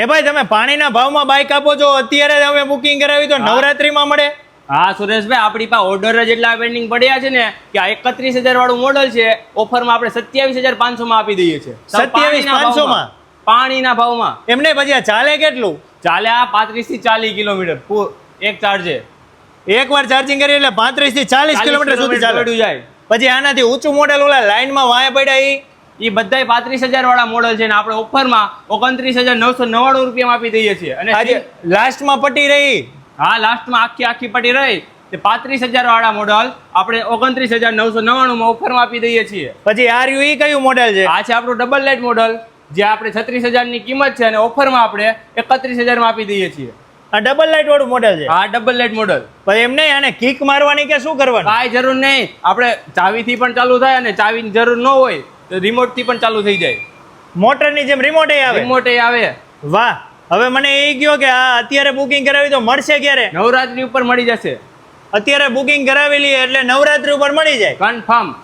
એ ભાઈ તમે પાણીના ભાવમાં બાઇક આપો છો અત્યારે તમે બુકિંગ કરાવી તો નવરાત્રીમાં મળે. હા સુરેશભાઈ આપણી પાસે ઓર્ડર જ એટલા પેન્ડિંગ પડ્યા છે ને કે આ એકત્રીસ હજાર વાળું મોડલ છે ઓફરમાં આપણે સત્યાવીસ હજાર પાંચસો માં આપી દઈએ છીએ. 27,500 માં? પાણીના ભાવમાં? એમને પછી આ ચાલે કેટલું? ચાલે આ પાંત્રીસથી ચાલીસ કિલોમીટર. એક ચાર્જે એક વાર ચાર્જિંગ કરી એટલે પાંત્રીસથી ચાલીસ કિલોમીટર સુધી ચાલુ. જાય. પછી આનાથી ઊંચું મોડેલ ઓલા લાઈનમાં વાય પડ્યા ઈ. એ બધાય પાંત્રીસ હજાર વાળા મોડલ છે ને આપણે ઓફરમાં ઓગણત્રીસ હજાર નવસો નવ્વાણું રૂપિયામાં આપી દઈએ છીએ. અને આજે લાસ્ટમાં પટી રહી. હા લાસ્ટમાં આખી આખી પટી રહી. તે પાંત્રીસ હજાર વાળા મોડલ આપણે ઓગણત્રીસ હજાર નવસો નવ્વાણુંમાં ઓફરમાં આપી દઈએ છીએ. પછી આર યુ ઈ કયું મોડેલ છે? આ છે આપણું ડબલ લાઇટ મોડલ જે આપણે છત્રીસ હજારની કિંમત છે અને ઓફરમાં આપણે એકત્રીસ હજારમાં આપી દઈએ છીએ. આ ડબલ લાઇટ વાળું મોડેલ છે? આ ડબલ લાઇટ મોડલ પછી એમ નહીં આને કિક મારવાની કે શું કરવાનું? કાંઈ જરૂર નહીં. આપણે ચાવીથી પણ ચાલુ થાય અને ચાવીની જરૂર ન હોય. રિમોટથી પણ ચાલુ થઈ જાય. મોટરની જેમ રિમોટ આવે. રિમોટ આવે. વાહ હવે મને એ ગયો કે આ અત્યારે બુકિંગ કરાવી તો મળશે ક્યારે? નવરાત્રી ઉપર મળી જશે. અત્યારે બુકિંગ કરાવેલી એટલે નવરાત્રી ઉપર મળી જાય. કન્ફર્મ